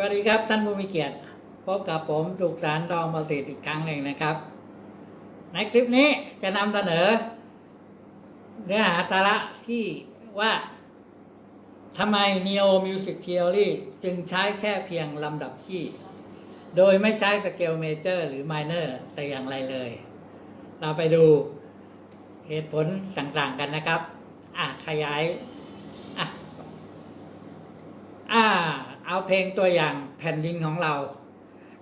วัสดีครับท่านผู้มีเกียรติพบกับผมสุกสารรองประสิทธิ์อีกครั้งหนึ่งนะครับ ในคลิปนี้จะนำเสนอ เนื้อหาสาระที่ว่าทำไม Neo Music Theory จึงใช้แค่เพียงลำดับที่ โดยไม่ใช้สเกลเมเจอร์หรือไมเนอร์แต่อย่างไรเลย เราไปดูเหตุผลต่างๆกันนะครับ อะขยายอะอ่า เอาเพลงตัวอย่างแผ่นดินของเรา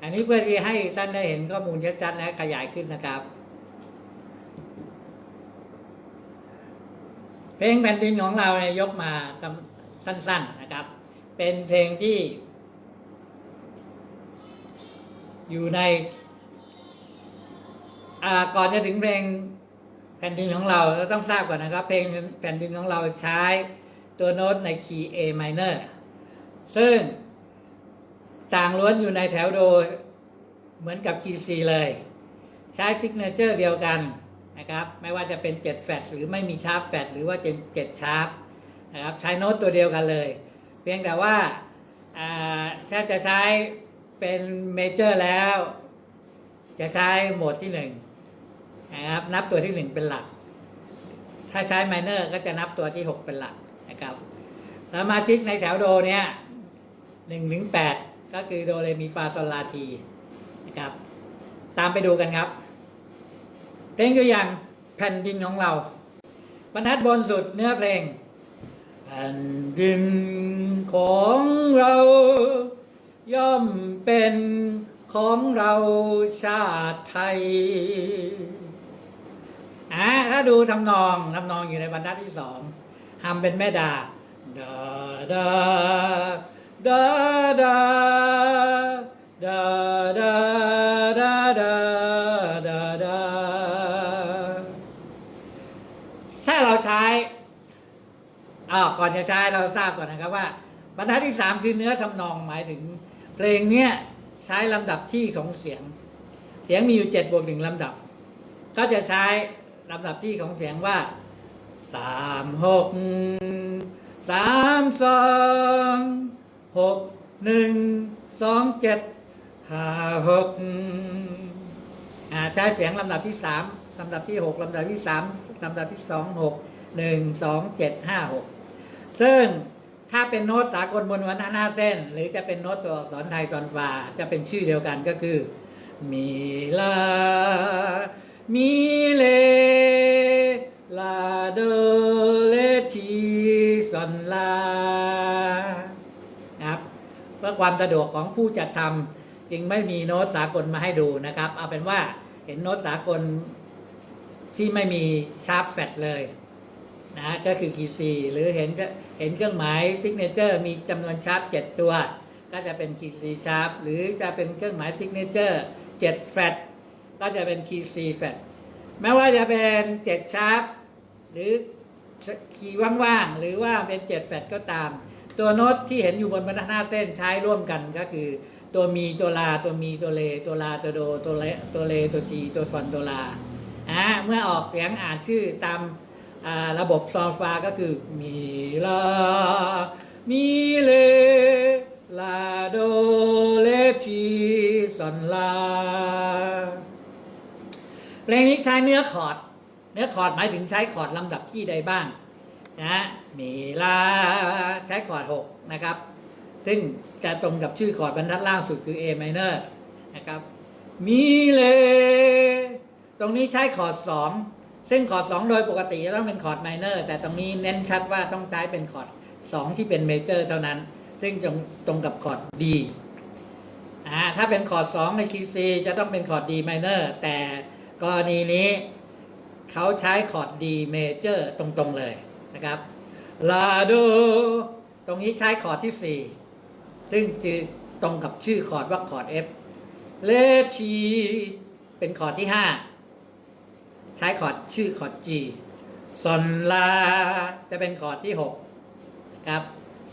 อันนี้เพื่อที่ให้ท่านได้เห็นข้อมูลชัดๆและขยายขึ้นนะครับ เพลงแผ่นดินของเราเนี่ยยกมาสั้นๆนะครับ เป็นเพลงที่ อยู่ในก่อนจะถึงเพลงแผ่นดินของเราเราต้องทราบก่อนนะครับ เพลงแผ่นดินของเราใช้ตัวโน้ตในคีย์ A minor ซึ่งต่างล้วนอยู่ในแถวโดเหมือนกับคีย์ C เลย ใช้ซิกเนเจอร์เดียวกันนะครับ ไม่ว่าจะเป็น 7 แฟตหรือไม่มีชาร์ปแฟตหรือว่า7ชาร์ปนะครับ ใช้โน้ตตัวเดียวกันเลย เพียงแต่ว่าถ้าจะใช้เป็นเมเจอร์แล้ว จะใช้โหมดที่1นะครับ นับตัวที่ 1 เป็นหลัก ถ้าใช้ไมเนอร์ก็จะนับตัวที่ 6 เป็นหลักนะครับสมาชิกในแถวโดเนี้ย หนึ่งถึงแปดก็คือโดเรมีฟาโซลาทีนะครับ ตามไปดูกันครับ เพลงตัวอย่างแผ่นดินของเรา บรรทัดบนสุดเนื้อเพลงแผ่นดินของเรา ย่อมเป็นของเราชาติไทยอ่าถ้าดูทำนองทำนองอยู่ในบรรทัดที่สองทำเป็นแม่ดาดาดา ดาดาดาดาดาดาดาดาถ้าเราใช้อ่าก่อนจะใช้เราทราบก่อนนะครับว่า บรรทัดที่สามคือเนื้อทำนองหมายถึง เพลงเนี้ยใช้ลำดับที่ของเสียง เสียงมีอยู่เจ็ดบวกหนึ่งลำดับ ก็จะใช้ลำดับที่ของเสียงว่าสามหกสามสอง หกหนึ่งสองเจ็ดห้าหกอ่าใช้เสียงลำดับที่สามลำดับที่หกลำดับที่สามลำดับที่สองหกหนึ่งสองเจ็ดห้าหกซึ่งถ้าเป็นโน้ตสากลบนวันหน้าเส้น หรือจะเป็นโน้ตตัวอักษรไทยตอนฟ้าจะเป็นชื่อเดียวกันก็คือ มีลา มีเล ลาโดเลทีซอนลา ความสะดวกของผู้จัดทำจึงไม่มีโน้ตสากลมาให้ดูนะครับ เอาเป็นว่าเห็นโน้ตสากลที่ไม่มีชาร์ปแฟตเลยนะก็คือคีซีหรือเห็นเห็นเครื่องหมายทิกเนเจอร์มีจำนวนชาร์ป7ตัว ก็จะเป็นคีซีชาร์ปหรือจะเป็นเครื่องหมายทิกเนเจอร์7แฟตก็จะเป็นคีซีแฟตไม่ว่าจะเป็น7ชาร์ปหรือคีว่างๆหรือว่าเป็น7แฟตก็ตาม ตัวโน้ตที่เห็นอยู่บนบรรทัดหน้าเส้นใช้ร่วมกันก็คือ ตัวมีตัวลาตัวมีตัวเล ตัวลาตัวโดตัวเลตัวเลตัวทีตัวซอนตัวลาอ่าเมื่อออกเสียงอ่านชื่อตามระบบซอลฟาก็คือมีลามีเลลาโดเลทีซอนลาเพลงนี้ใช้เนื้อคอร์ดเนื้อคอร์ดหมายถึงใช้คอร์ดลำดับที่ใดบ้าง นะมีลาใช้คอร์ด6นะครับ ซึ่งจะตรงกับชื่อคอร์ดบรรทัดล่างสุดคือ A minor นะครับมีเลตรงนี้ใช้คอร์ด2ซึ่งคอร์ด2โดยปกติจะต้องเป็นคอร์ด minor แต่ตรงนี้เน้นชัดว่าต้องใช้เป็นคอร์ด2ที่เป็นเมเจอร์เท่านั้น ซึ่งตรงตรงกับคอร์ด D อ่าถ้าเป็นคอร์ด2ในคีย์ C จะต้องเป็นคอร์ด D minor แต่กรณีนี้เขาใช้คอร์ด D major ตรงๆเลย นะครับลาโดตรงนี้ใช้คอร์ดที่ 4 ซึ่งจะตรงกับชื่อคอร์ดว่าคอร์ด F เลชีเป็นคอร์ดที่ 5 ใช้คอร์ดชื่อคอร์ด G ซอนลาจะเป็นคอร์ดที่6นะครับ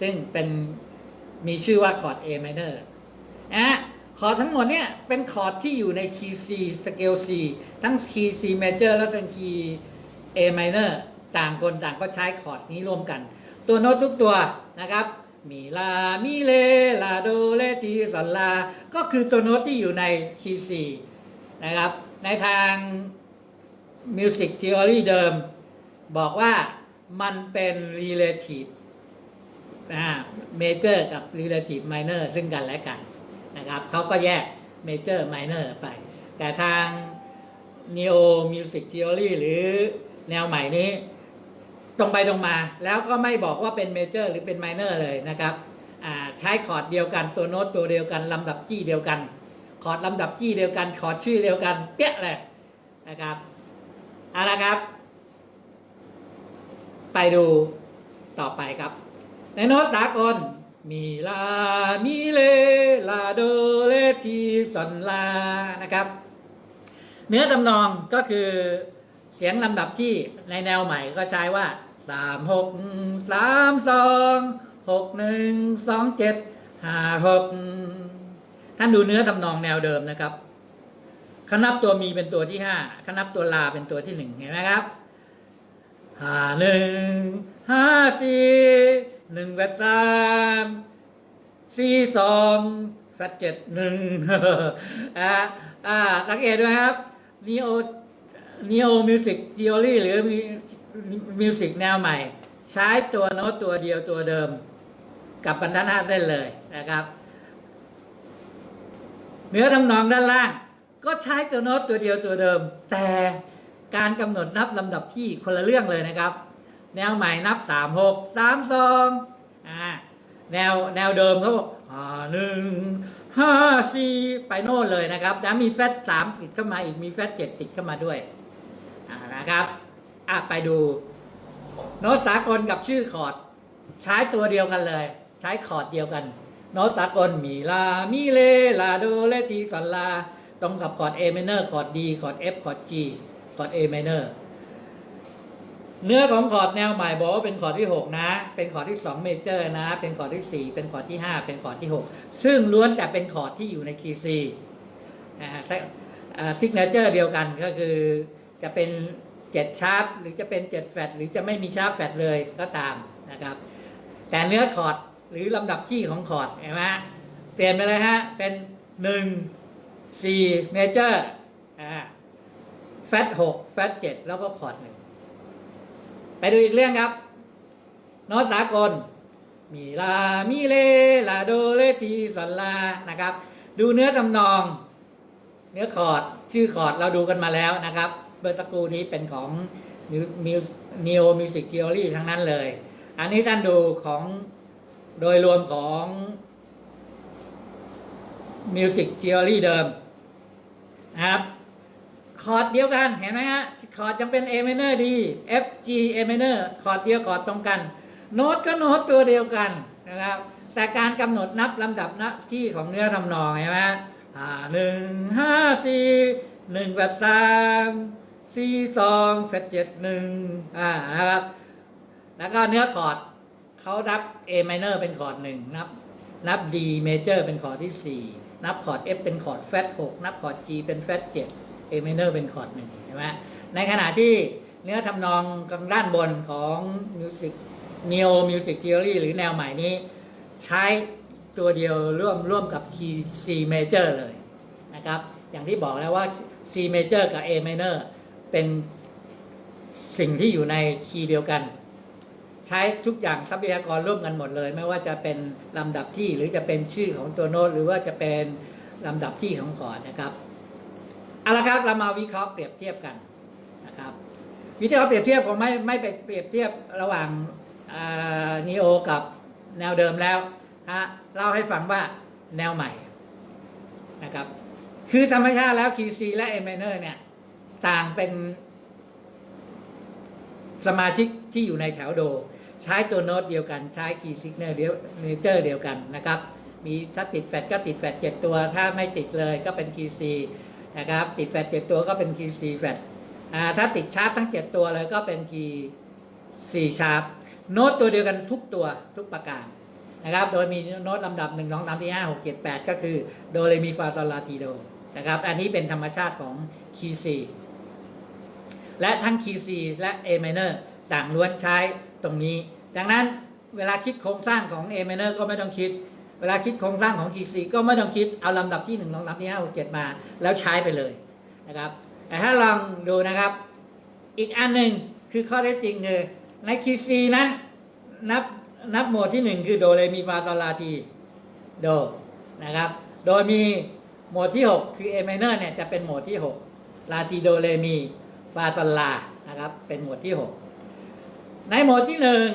ซึ่งเป็นมีชื่อว่าคอร์ด A minor อะคอร์ดทั้งหมดเนี่ยเป็นคอร์ดที่อยู่ในคีย์ C สเกล C ทั้งคีย์ C major และทั้งคีย์ A minor ต่างคนต่างก็ใช้คอร์ดนี้ร่วมกัน ตัวโน้ตทุกตัวนะครับมีลา มีเล ลาโดเลทีสอนลา ก็คือตัวโน้ตที่อยู่ในคีย์สี่นะครับ ในทาง Music Theory เดิม บอกว่ามันเป็น relative นะ major กับ relative minor ซึ่งกันและกันนะครับเขาก็แยก major minor ไป แต่ทาง neo music theory หรือแนวใหม่นี้ ตรงไปตรงมา แล้วก็ไม่บอกว่าเป็นเมเจอร์หรือเป็นไมเนอร์เลยนะครับใช้คอร์ดเดียวกันตัวโน้ตตัวเดียวกันลำดับที่เดียวกัน คอร์ดลำดับที่เดียวกันคอร์ดชื่อเดียวกันเปี้ยเลยนะครับเอาละครับ ไปดูต่อไปครับ ในโน้ตสากลมีลา มีเล ลาโดเลทีซอนลา นะครับ เนื้อทำนองก็คือเสียงลำดับที่ในแนวใหม่ก็ใช้ว่า สามหกสามสองหกหนึ่งสองเจ็ดห้าหกท่านดูเนื้อทำนองแนวเดิมนะครับคนับตัวมีเป็นตัวที่ห้าคนับตัวลาเป็นตัวที่หนึ่งเห็นไหมครับห้าหนึ่งห้าสี่หนึ่งแปดสามสี่สองแฟดเจ็ดหนึ่งอ่าอ่าสังเกตด้วยครับ neo neo music theory หรือมิ มิวสิกแนวใหม่ ใช้ตัวโน้ตตัวเดียวตัวเดิม กับบรรทัดห้าเส้นเลยนะครับ เนื้อทำนองด้านล่าง ก็ใช้ตัวโน้ตตัวเดียวตัวเดิม แต่การกำหนดนับลำดับที่คนละเรื่องเลยนะครับ แนวใหม่นับสามหกสามสองอ่าแนวแนวเดิมเขาบอกหนึ่งห้าสี่ไปโน่นเลยนะครับแล้วมีแฟตสามติดเข้ามาอีกมีแฟตเจ็ดติดเข้ามาด้วยนะครับ อะไปดู โน้ตสากลกับชื่อคอร์ด ใช้ตัวเดียวกันเลย ใช้คอร์ดเดียวกัน โน้ตสากลมีลามีเลลาโดเลทีก่อนลาตรงกับคอร์ด A minor คอร์ด D คอร์ด F คอร์ด G คอร์ด A minor เนื้อของคอร์ดแนวใหม่บอกว่าเป็นคอร์ดที่ 6 นะ เป็นคอร์ดที่2เมเจอร์นะ เป็นคอร์ดที่ 4 เป็นคอร์ดที่ 5 เป็นคอร์ดที่ 6 ซึ่งล้วนแต่เป็นคอร์ดที่อยู่ในคีย์ C นะฮะซิกเนเจอร์เดียวกันก็คือจะเป็น 7ชาร์ปหรือจะเป็น 7 แฟลตหรือจะไม่มีชาร์ปแฟลตเลยก็ตามนะครับ แต่เนื้อคอร์ดหรือลำดับที่ของคอร์ดเห็นไหมเปลี่ยนไปเลยฮะ เป็น 1 4เมเจอร์อ่าแฟต6แฟต7แล้วก็คอร์ดหนึ่งไปดูอีกเรื่องครับโน้ตสากลมีลา มีเล ลาโดเลทีสลา นะครับ ดูเนื้อทำนอง เนื้อคอร์ด ชื่อคอร์ดเราดูกันมาแล้วนะครับ เบอร์สกครูนี้เป็นของมิวนิโอมิวสิก t ท o รีทั้งนั้นเลย อันนี้ท่านดูของโดยรวมของมิวสิก t ท o รีเดิมนะครับ คอร์ดเดียวกันเห็นไหมฮะ คอร์ดยังเป็น A minor D F G A minor คอร์ดเดียวคอร์ดตรงกัน โน้ตก็โน้ตตัวเดียวกันนะครับแต่การกำหนดนับลำดับน้าที่ของเนื้อทำนองเห็นไหมหนึ่งห้าสี่หนึ่งแปดสาม สี่สองแปดเจ็ดหนึ่งอ่านะครับ แล้วก็เนื้อคอร์ดเขานับ A minor เป็นคอร์ดหนึ่งนับ นับ D major เป็นคอร์ดที่สี่นับคอร์ด F เป็นคอร์ดแฟตหกนับคอร์ด G เป็นแฟตเจ็ด A minor เป็นคอร์ดหนึ่งใช่ไหมในขณะที่เนื้อทำนองกางด้านบนของ Music Neo Music Theory หรือแนวใหม่นี้ ใช้ตัวเดียวร่วมร่วมกับ Key C major เลยนะครับ อย่างที่บอกแล้วว่า C major กับ A minor เป็นสิ่งที่อยู่ในคีย์เดียวกัน ใช้ทุกอย่างทรัพยากรร่วมกันหมดเลย ไม่ว่าจะเป็นลำดับที่หรือจะเป็นชื่อของตัวโน้ต หรือว่าจะเป็นลำดับที่ของคอดนะครับเอาละครับเรามาวิเคราะห์เปรียบเทียบกันนะครับ วิเคราะห์เปรียบเทียบผมไม่ไม่ไปเปรียบเทียบระหว่างนีโอกับแนวเดิมแล้วฮะเล่าให้ฟังว่าแนวใหม่นะครับ คือธรรมชาติแล้วคีซีและเอเมเนอร์เนี่ย ต่างเป็น สมาชิกที่อยู่ในแถวโด ใช้ตัวโน้ตเดียวกัน ใช้คีย์ซิกเนอร์เดียวเนเจอร์เดียวกันนะครับ มีถ้าติดแฟลตก็ติดแฟลตเจ็ดตัว ถ้าไม่ติดเลยก็เป็นคีย์ซีนะครับ ติดแฟลตเจ็ดตัวก็เป็นคีย์ซีแฟลตอ่าถ้าติดชาร์ปทั้งเจ็ดตัวเลยก็เป็นคีย์ซีชาร์ปโน้ตตัวเดียวกันทุกตัวทุกประการนะครับ โดยมีโน้ตลำดับ 1 2 3 4 5 6 7 8 ก็คือ โดเรมีฟาซอลลาทีโดนะครับ อันนี้เป็นธรรมชาติของคีย์ซี และทั้งคีย์ C และ A minor ต่างล้วนใช้ตรงนี้ ดังนั้นเวลาคิดโครงสร้างของ A minor ก็ไม่ต้องคิด เวลาคิดโครงสร้างของ key C ก็ไม่ต้องคิดเอาลำดับที่1นึ่งลำดับที่ห้าหกเจ็ดมา แล้วใช้ไปเลยนะครับแต่ถ้าลองดูนะครับ อีกอันหนึ่งคือข้อเท็จจริงคือใน key C นั้นนับนับโหมดที่หนึ่งคือโดเรมีฟาซอลาทีโดนะครับ โดยมีโหมดที่ 6 คือ A minor เนี่ยจะเป็นโหมดที่ 6 ลาทีโดเรมี ฟาซลานะครับ เป็นโหมดที่ 6 ในโหมดที่หนึ่ง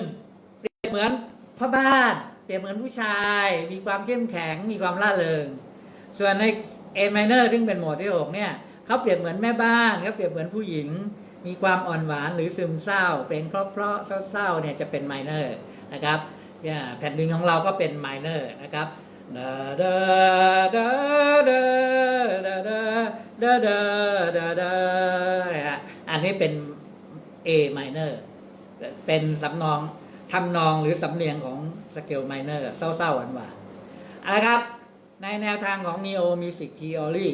เปรียบเหมือนพ่อบ้าน เปรียบเหมือนผู้ชาย มีความเข้มแข็ง มีความล่าเริง ส่วนใน A minor ซึ่งเป็นโหมดที่ 6 เนี่ยเขาเปรียบเหมือนแม่บ้านเขาเปรียบเหมือนผู้หญิง มีความอ่อนหวานหรือซึมเศร้า เป็นเพราะเพราะเศร้าเนี่ยจะเป็น minor นะครับเนี่ยแผ่นดินของเราก็เป็น minor นะครับดาดาดาดาดาดาดาดาดา นี้เป็น A minor เป็นสำนองทำนองหรือสำเนียงของสเกล minor เศร้าๆหวานๆเอาละครับ ในแนวทางของ Neo Music Theory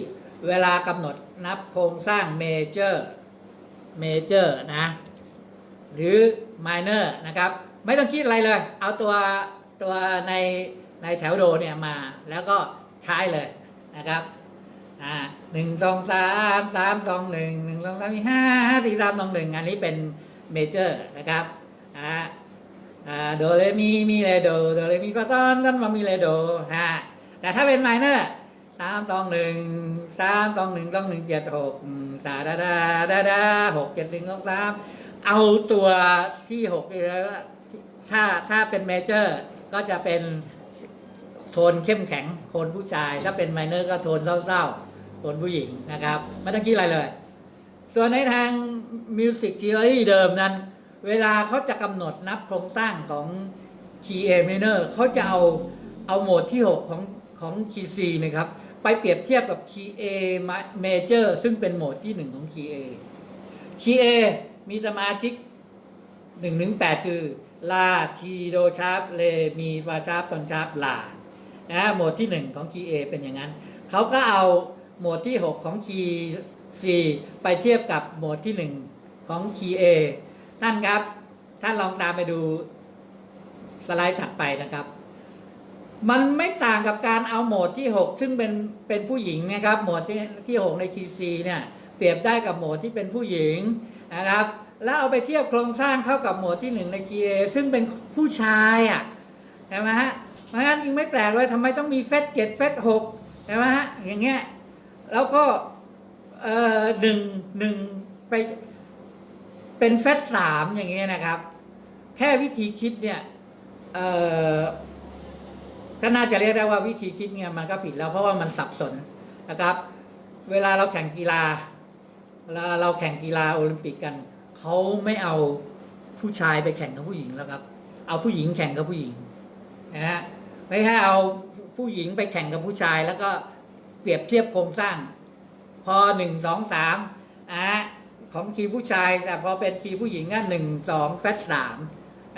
เวลากำหนดนับโครงสร้าง Major Major นะ หรือ Minor นะครับ ไม่ต้องคิดอะไรเลย เอาตัวตัวในในแถวโดเนี่ยมา แล้วก็ใช้เลยนะครับ อ่าหนึ่งสองสามสามสองหนึ่งหนึ่งสองสามมีห้าห้าสี่สามสองหนึ่งอันนี้เป็นเมเจอร์นะครับอ่าอ่าโดเรมีมีเรโดโดเรมีฟาซอนกันมามีเรโดฮะแต่ถ้าเป็นไมเนอร์สามสองหนึ่งสามสองหนึ่งสองหนึ่งเจ็ดหกสาดาดาดาดาหกเจ็ดหนึ่งสองสามเอาตัวที่หกถ้าถ้าเป็นเมเจอร์ก็จะเป็นโทนเข้มแข็งโทนผู้ชาย ถ้าเป็นไมเนอร์ก็โทนเศร้าๆ โทนผู้หญิงนะครับ ไม่ต้องคิดอะไรเลย ส่วนในทางมิวสิกที o r y เดิมนั้น เวลาเขาจะกำหนดนับโครงสร้างของ key A minor เขาจะเอาเอาโหมดที่ 6 ของของ key C นะครับไปเปรียบเทียบกับ key A major ซึ่งเป็นโหมดที่ 1 ของ key A key A มีสมาชิกหนึ่งถึงแปดคือลาทีโดชาร์ปเลมีฟาชาร์ปตอนชาร์ปลานะโหมดที่หนึ่งของคีย์ A เป็นอย่างนั้น เขาก็เอา โหมดที่ 6 ของคีย์ C ไปเทียบกับโหมดที่หนึ่งของคีย์ A ท่านครับ ท่านลองตามไปดูสไลด์ถัดไปนะครับ มันไม่ต่างกับการเอาโหมดที่ 6 ซึ่งเป็นเป็นผู้หญิงนะครับ โหมดที่ที่6ใน Key C เนี่ยเปรียบได้กับโหมดที่เป็นผู้หญิงนะครับ แล้วเอาไปเทียบโครงสร้างเข้ากับโหมดที่ 1 ใน Key A ซึ่งเป็นผู้ชายอะใช่ไหมฮะเพราะฉะนั้นจึงไม่แปลกเลยทำไมต้องมีเฟสเจ็ดเฟสหกใช่ไหมฮะอย่างเงี้ย แล้วก็เอ่อหนึ่งหนึ่งไปเป็นเฟสสามอย่างเงี้ยนะครับ แค่วิธีคิดเนี่ยเอ่อก็น่าจะเรียกได้ว่าวิธีคิดเนี่ยมันก็ผิดแล้วเพราะว่ามันสับสนนะครับ เวลาเราแข่งกีฬาเวลาเราแข่งกีฬาโอลิมปิกกันเขาไม่เอาผู้ชายไปแข่งกับผู้หญิงแล้วครับ เอาผู้หญิงแข่งกับผู้หญิงนะฮะไม่ให้เอาผู้หญิงไปแข่งกับผู้ชายแล้วก็ ปรียบเทียบโครงสร้าง พอหนึ่งสองสามอะของคีย์ผู้ชาย แต่พอเป็นคีย์ผู้หญิงก็หนึ่งสองแฟตสาม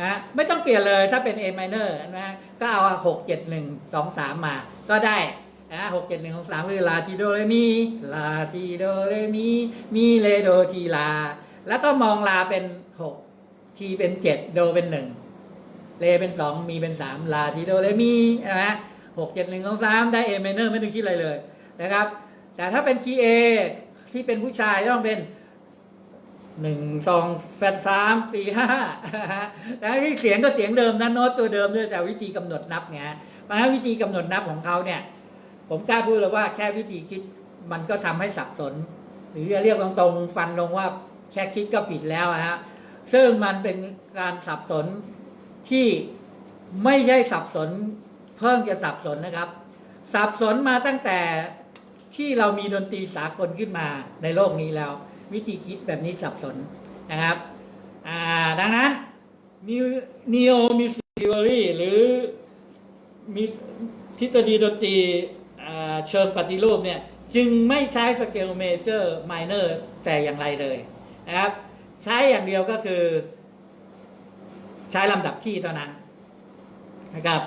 นะไม่ต้องเปลี่ยนเลยถ้าเป็น A minor นะก็เอาหกเจ็ดหนึ่งสองสามมา ก็ได้นะหกเจ็ดหนึ่งของสามคือลาทีโดเรมีลาทีโดเรมีมีเลโดทีลา แล้วก็มองลาเป็นหกทีเป็นเจ็ดโดเป็นหนึ่งเลเป็นสองมีเป็นสามลาทีโดเรมีใช่ไหมหกเจ็ดหนึ่งสองสามได้เอเมเนอร์ไม่ต้องคิดอะไรเลย นะครับ แต่ถ้าเป็นคีย์เอที่เป็นผู้ชายต้องเป็นหนึ่งสองแฟดสามสี่ห้าแต่ที่เสียงก็เสียงเดิมนะโน้ตตัวเดิมด้วยแต่วิธีกำหนดนับไงเพราะฉะนั้นวิธีกำหนดนับของเขาเนี่ย ผมกล้าพูดเลยว่าแค่วิธีคิดมันก็ทำให้สับสน หรือจะเรียกตรงๆฟันลงว่าแค่คิดก็ผิดแล้วฮะซึ่งมันเป็นการสับสนที่ไม่ใช่สับสน เพิ่งจะสับสนนะครับ สับสนมาตั้งแต่ ที่เรามีดนตรีสากลขึ้นมาในโลกนี้แล้ว วิธีคิดแบบนี้สับสนนะครับดังนั้น Neo Music Theory หรือมีทฤษฎีดนตรีเชิงปฏิรูปเนี่ยจึงไม่ใช้สเกลเมเจอร์ไมเนอร์แต่อย่างไรเลยนะครับ ใช้อย่างเดียวก็คือ ใช้ลำดับที่เท่านั้นนะครับ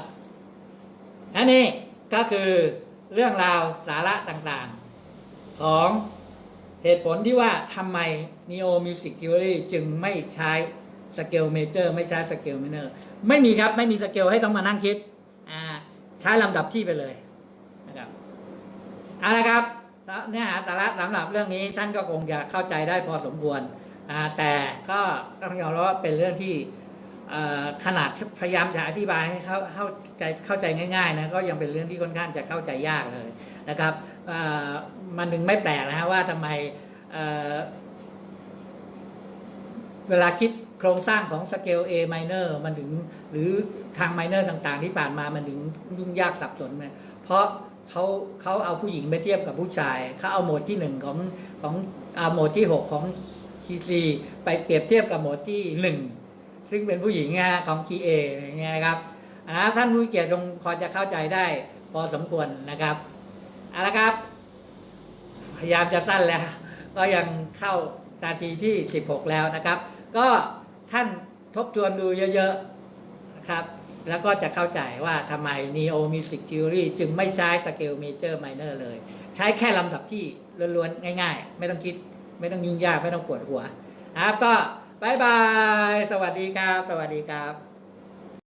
อันนี้ก็คือ เรื่องราวสาระต่างๆ ของเหตุผลที่ว่าทำไม Neo Music Theory จึงไม่ใช้สเกลเมเจอร์ไม่ใช้สเกลเมเนอร์ไม่มีครับไม่มีสเกลให้ต้องมานั่งคิดใช้ลำดับที่ไปเลยนะครับเอาละครับเนื้อหาสาระสำหรับเรื่องนี้ท่านก็คงจะเข้าใจได้พอสมควรแต่ก็ต้องยอมรับว่าเป็นเรื่องที่ ขนาดพยายามจะอธิบายให้เข้าเข้าใจเข้าใจง่ายๆนะก็ยังเป็นเรื่องที่ค่อนข้างจะเข้าใจยากเลยนะครับมันถึงไม่แปลกนะฮะว่าทำไมเเวลาคิดโครงสร้างของสเกล A minor มันถึงหรือทาง minor ต่างๆ ที่ผ่านมามันถึงยุ่งยากสับสนนะเพราะเขาเขาเอาผู้หญิงไปเทียบกับผู้ชายเขาเอาโหมดที่หนึ่งของของอาโหมดที่หกของคีซีไปเปรียบเทียบกับโหมดที่หนึ่ง ซึ่งเป็นผู้หญิงนะของคีเอย่างเงี้ยนะครับอ่าท่านผู้เกียรติคงพอจะเข้าใจได้พอสมควรนะครับเอาละครับ พยายามจะสั้นแล้ว ก็ยังเข้านาทีที่ 16 แล้วนะครับ ก็ท่านทบทวนดูเยอะๆนะครับแล้วก็จะเข้าใจว่าทำไม Neo Music Theory จึงไม่ใช้สเกล Major Minor เลย ใช้แค่ลำดับที่ล้วนๆ ง่ายๆ ไม่ต้องคิด ไม่ต้องยุ่งยาก ไม่ต้องปวดหัวนะครับก็ บายบาย สวัสดีครับ สวัสดีครับ